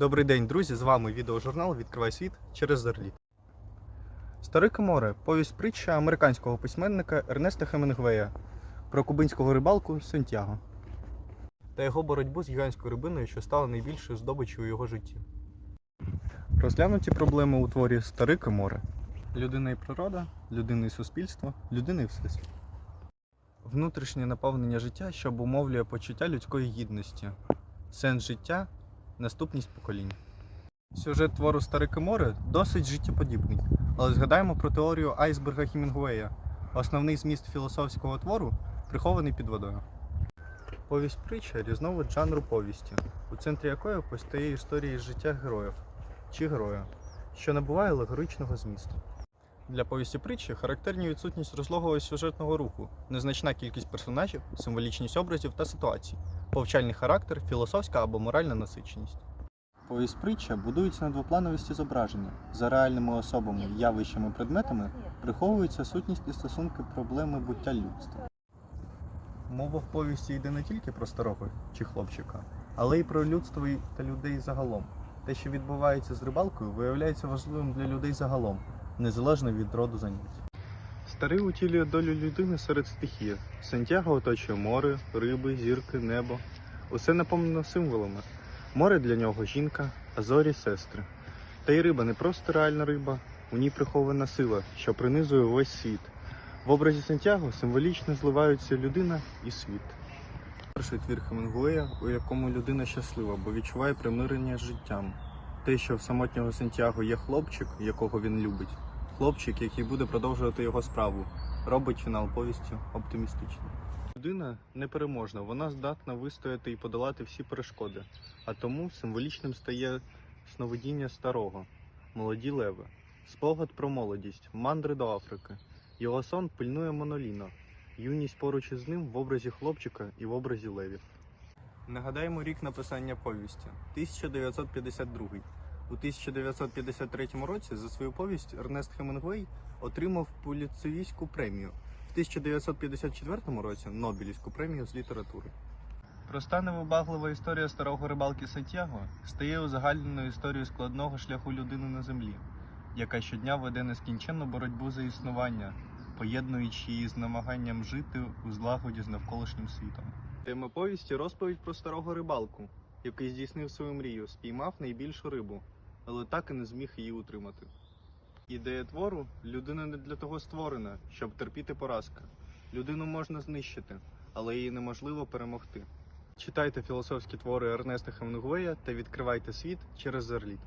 Добрий день, друзі! З вами відеожурнал Відкривай світ через Зерліт. Старике море повість притча американського письменника Ернеста Хемінгвея про кубинського рибалку Сантьяго та його боротьбу з гігантською рибиною, що стала найбільшою здобиччю у його житті. Розглянуті проблеми у творі Старике море. Людина і природа, людина і суспільство, людина і всесвіт. Внутрішнє наповнення життя, що обумовлює почуття людської гідності, сенс життя, наступність поколінь. Сюжет твору Старике море досить життєподібний, але згадаємо про теорію айсберга Хімінгуея. Основний зміст філософського твору прихований під водою. Повість притча різновид жанру повісті, у центрі якої постає історія із життя героїв чи героя, що набуває алегоричного змісту. Для повісті притчі характерні відсутність розлогого сюжетного руху, незначна кількість персонажів, символічність образів та ситуацій, повчальний характер, філософська або моральна насиченість. Повість притча будується на двоплановості зображення. За реальними особами, явищами, предметами приховується сутність і стосунки проблеми буття людства. Мова в повісті йде не тільки про старого чи хлопчика, але й про людство та людей загалом. Те, що відбувається з рибалкою, виявляється важливим для людей загалом, незалежно від роду занять. Старий утілює долю людини серед стихії. Сантьяго оточує море, риби, зірки, небо. Усе наповнено символами. Море для нього жінка, а зорі сестри. Та й риба не просто реальна риба, у ній прихована сила, що принизує увесь світ. В образі Сантьяго символічно зливаються людина і світ. Перший твір Хемінгуея, у якому людина щаслива, бо відчуває примирення з життям. Те, що в самотнього Сантьяго є хлопчик, якого він любить, хлопчик, який буде продовжувати його справу, робить фінал повістю оптимістичним. Людина непереможна, вона здатна вистояти і подолати всі перешкоди, а тому символічним стає сновидіння старого, молоді леви, спогад про молодість, мандри до Африки. Його сон пильнує Моноліно, юність поруч із ним в образі хлопчика і в образі левів. Нагадаємо рік написання повісті 1952. У 1953 році за свою повість Ернест Хемінгуей отримав Пуліцевійську премію. В 1954 році Нобелівську премію з літератури. Проста невибаглива історія старого рибалки Сантьяго стає узагальненою історією складного шляху людини на землі, яка щодня веде нескінченну боротьбу за існування, поєднуючи її з намаганням жити у злагоді з навколишнім світом. Тема повісті розповідь про старого рибалку, який здійснив свою мрію, спіймав найбільшу рибу, але так і не зміг її утримати. Ідея твору людина не для того створена, щоб терпіти поразка. Людину можна знищити, але її неможливо перемогти. Читайте філософські твори Ернеста Хемінгуея та відкривайте світ через зерліт.